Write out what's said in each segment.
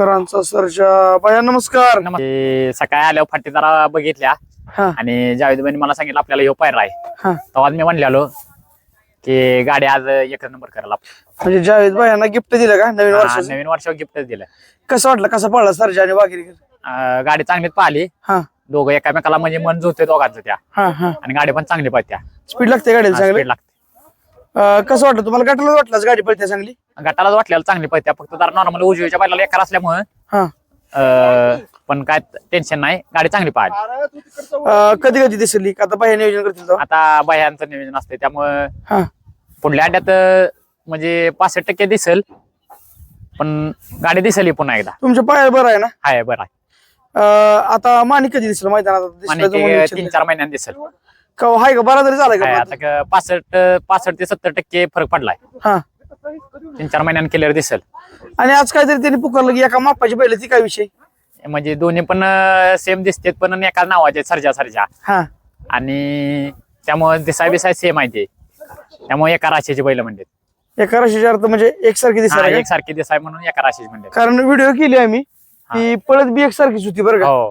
करांचा सरजा. बाया नमस्कार. ते सकाळी आल्यावर फाटी जरा बघितल्या. हा. आणि जावेदबाईंनी मला सांगितलं आपल्याला ह्यो पायरा आहे. हा. तेव्हा मी म्हणलेलो की गाडी आज एक नंबर करायला म्हणजे जावेद बायांना गिफ्ट दिलं का नवीन हा, वर्षाचं? नवीन वर्षावर गिफ्टच दिलं. कसं वाटलं? कसं पडला सरजा आणि वागिरी अं, गाडी चांगलीच पाहिली. हा. दोघं एकामेकाला म्हणजे मन जुळते दोघांचं त्या. हा हा. आणि गाडी पण चांगली पळत्या स्पीड लागते गाडीला चांगली? स्पीड लागते. अं, कसं वाटलं? तुम्हाला गटाला वाटलं गाडी पडते चांगली? गटालाच वाटल्याला चांगली पळत्या. फक्त जरा नॉर्मल उजवीच्या बैलाला एकार असल्यामुळं हा. अं, पण काय टेन्शन नाही. गाडी चांगली पाहिली. कधी कधी दिसली? का आता बाया नियोजन करतील तेव्हा? आता बाह्यांचं नियोजन असते त्यामुळं हा. पुढल्या अड्ड्यात अं, म्हणजे पासष्ट टक्के दिसेल पण गाडी दिसेल ही पुन्हा एकदा. तुमच्या पाया बरं आहे ना? हाय बरं आहे. अं, आता माणिक कधी दिसलं? मैदानात आणि दिसलं ते तुम्हाला तीन विचारलं. चार महिन्यात दिसेल. का हाय का? बरा तरी झालाय काय का आता क- पासष्ट पासष्ट ते सत्तर टक्के फरक पडलाय. हा. तीन चार महिन्यात केल्यावर दिसेल. आणि आज काहीतरी त्यांनी पुकारलं की एका मापाची पहिले ती काय विषय? म्हणजे दोन्ही पण सेम दिसतेत पण एका नावाचे सरजा सरजा. हा. आणि त्यामुळे दिसाय बिसाय सेम आहे ते. त्यामुळे एका राशीची बैल म्हणतात एका राशीच्या अर्थ म्हणजे एकसारखी दिसायला का? एकसारखी दिसाय म्हणून एका राशीची म्हणतात कारण व्हिडिओ केली आम्ही ती पळत बी एकसारखीच होती बरं का? हो.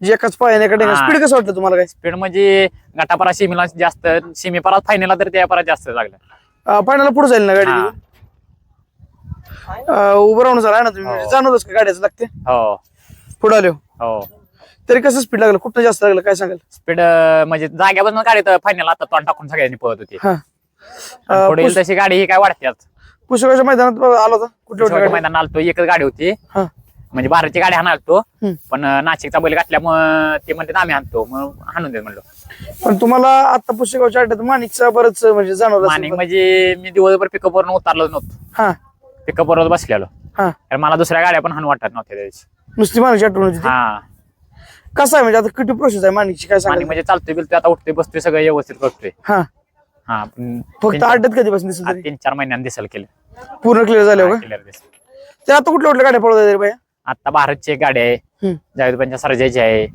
एकाच पायाने एका हा. स्पीड कसं वाटलं तुम्हाला काय स्पीड म्हणजे गटापरा सीमेला जास्त सीमेपरात फायनलला तर त्या परात जास्त लागलं. पाण्याला पुढे जाईल ना गाडी हा. अं, उभं राहून झाला ना तुम्ही. हो. जाणवलंच का गाड्याचं लागते? हो. पुढे आलो. हो. तरी कसं स्पीड लागलं? कुठं जास्त लागलं? काय सांगाल? स्पीड म्हणजे जाग्यापासून गाडी फायनल आता तोंड टाकून सगळ्यांनी पळत होती. हा. आणि पुढे येईल तशी गाडी ही काय वाढते पुस्तकाच्या मैदानात आला होता. कुठल्या कुठल्या गाड्या? मैदान आलतो एकच गाडी होती. हा. म्हणजे बाराची गाडी हाणालतो हम्म. पण नाशिकचा बैल घातल्यामुळं ते म्हणते आम्ही हाणतो मग हाणून दे म्हणलो. पण तुम्हाला आता पुस्तकाच्या अड्ड्यात माणिकचा बरंच म्हणजे जाणवलं असेल. आणि म्हणजे मी दिवसभर पिकअप वरून उतरलो नव्हतो. हा. पिकअप वर बसलेलो. हा. कारण मला दुसऱ्या गाड्या पण हाणू वाटत नव्हत्या त्या दिवशी नुसती माणिकची आठवण होती ती. हा. कसं आहे म्हणजे आता किती प्रोसेस आहे माणिकची? काय आणि म्हणजे चालतोय बिलतोय आता उठतोय बसतोय सगळं व्यवस्थित करतोय. हा. हा पण फक्त तीन- अड्ड्यात कधीपासून दिसत हा, तरी? तीन चार महिन्यांनी दिसल केलं. पूर्ण क्लिअर झाले का क्लिअर दिसेल. ते आता कुठल्या कुठल्या गाड्या पळवत आहेत रे आता भारतची एक गाडी आहे. बाया जावेदबाईंच्या सरजाची आहे.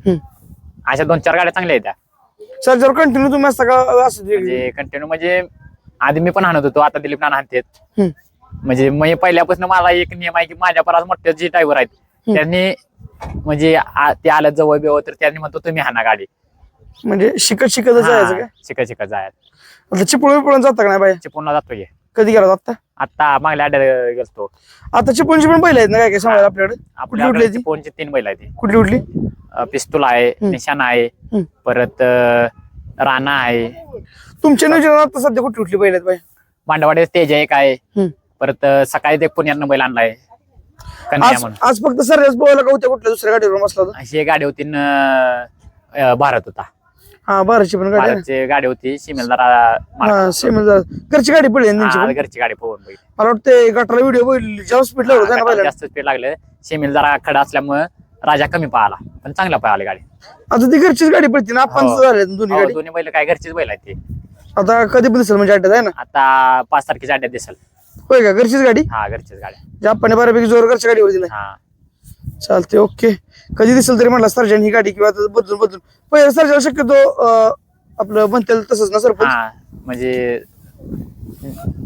अशा दोन चार गाड्या चांगल्या आहेत सर जर कंटिन्यू तुम्ही असता का असं ते- म्हणजे कंटिन्यू म्हणजे आधी मी पण हाणत होतो आता दिलीप नाना हाणतेत. हम्म. म्हणजे मी पहिल्यापासून मला एक नियम आहे की माझ्या परास मोठे जे ड्रायव्हर आहेत त्यांनी म्हणजे आ- ते आलं जवळ बिवळ तर त्यांनी म्हणतो तुम्ही हाना गाडी. म्हणजे शिकत शिकत जायचं शिकत शिकत जायत आता चिपळूण पळून जाता का नाही बाय चिपळूणला जातो कधी गेला आता आता मागल्या गेलतो. आता चिपळूणची पण पहिला आहेत ना काय काय सांगायला आपल्याकडे? कुठली कुठली आहे ती? तीन बैल आहेत. कुठली कुठली? पिस्तूल आहे हम्म. निशाणा आहे. परत अं, राणा आहे. तुमच्या नियोजनात आता सध्या कुठली कुठली पहिल्या आहेत बाय मांडवाडे तेज आहे एक आहे. परत अं, सकाळी ते पुण्यानं बैल आणलाय. कन्या आज म्हणून. आज फक्त सर्वच बोलायला का होत्या कुठल्या दुसऱ्या गाडीवर बसला होता? अशी एक गाडी होती न, अं, भारत होता. हा बाराची पण गाडी आहे ना. गाडी होती सिमेलदारा हा सेम घरची गाडी पडली आहे ना त्यांची पण. घरची गाडी बैल मला वाटतं गटाला व्हिडिओ बघितली जेव्हा स्पीड होतं ना पहिल्या जास्त स्पीड लागलं. जरा खडा असल्यामुळं राजा कमी पळाला पण चांगला पळाली गाडी. आता ती घरचीच गाडी पडती ना? आपण हो. झाले दोन्ही हो, गाडी? दोन्ही बैल काय घरचीच बैल आहेत ते. आता कधी पण दिसेल म्हणजे अड्ड्यात आहे ना? आता पाच तारखेच्या अड्ड्यात दिसल. होय का? घरचीच गाडी? हा घरचीच गाड्या जे आपण बऱ्यापैकी जोर घरच्या गाडीवर दिलाय. हा. चालते ओके. कधी दिसेल तरी म्हटलं सर्जन ही गाडी किंवा आता बदलून. बदलून पहिले सर्जन शक्यतो अं, आपलं म्हणतील तसंच ना सरपंच? हा म्हणजे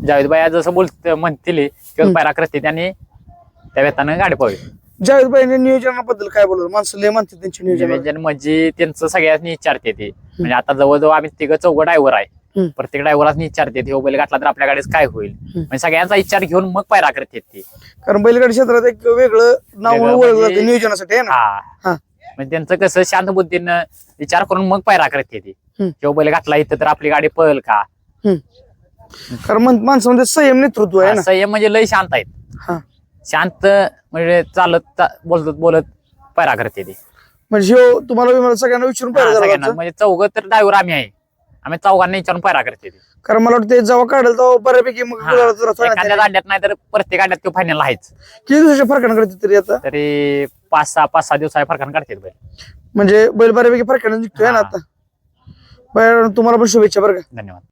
जावेद बाया जसं बोलत म्हणतील तेव्हा पायरा करते त्यांनी त्या वेतानं गाडी पळवी जावेद भाईने नियोजनाबद्दल काय बोललं माणसं लय म्हणते त्यांच्या नियोजन नियोजन म्हणजे त्यांचं सगळ्यांनी विचारते ते. म्हणजे आता जवळजवळ आम्ही तिघं चौघ ड्रायव्हर आहे. हम्म. प्रत्येक ड्रायव्हरांनी विचारते हे बैल घातला तर आपल्या गाडीच काय होईल? म्हणजे सगळ्यांचा विचार घेऊन मग पायरा करते ते. कारण बैलगाडी क्षेत्रात एक वेगळं नाव वेगळं ओळखलं म्हणजे- जातं नियोजनासाठी आहे ना? हा. हा. म्हणजे त्यांचं कसं शांत बुद्धीनं विचार करून मग पायरा करते ती हम्म. किंवा बैल घातला इथं तर आपली गाडी पळल का. कारण मन- माणसामध्ये संयम नेतृत्व आहे ना? संयम म्हणजे लय शांत आहेत. हा. शांत म्हणजे चालत चा- बोलत बोलत पायरा करते ती म्हणजे ह्यो तुम्हाला बी मला सगळ्यांना विचारून हा, पाहिजे सगळ्यांना. म्हणजे चौघ तर ड्रायव्हर आम्ही आहे. आम्ही चौघांना विचारून पायरा करते ती कारण मला वाटतं जेव्हा काढेल तेव्हा बऱ्यापैकी मग हा. गुलाला एखाद्या गाड्यात नाही तर प्रत्येक गाड्यात तो फायनल आहेच. किती दिवसाच्या फरकानं करते तरी आता? तरी पाच सहा पाच सहा दिवसा फरकान काढते बैल. म्हणजे बैल बऱ्यापैकी फरकानं निघतोय ना हा. आता. तुम्हाला पण शुभेच्छा बरं का. धन्यवाद.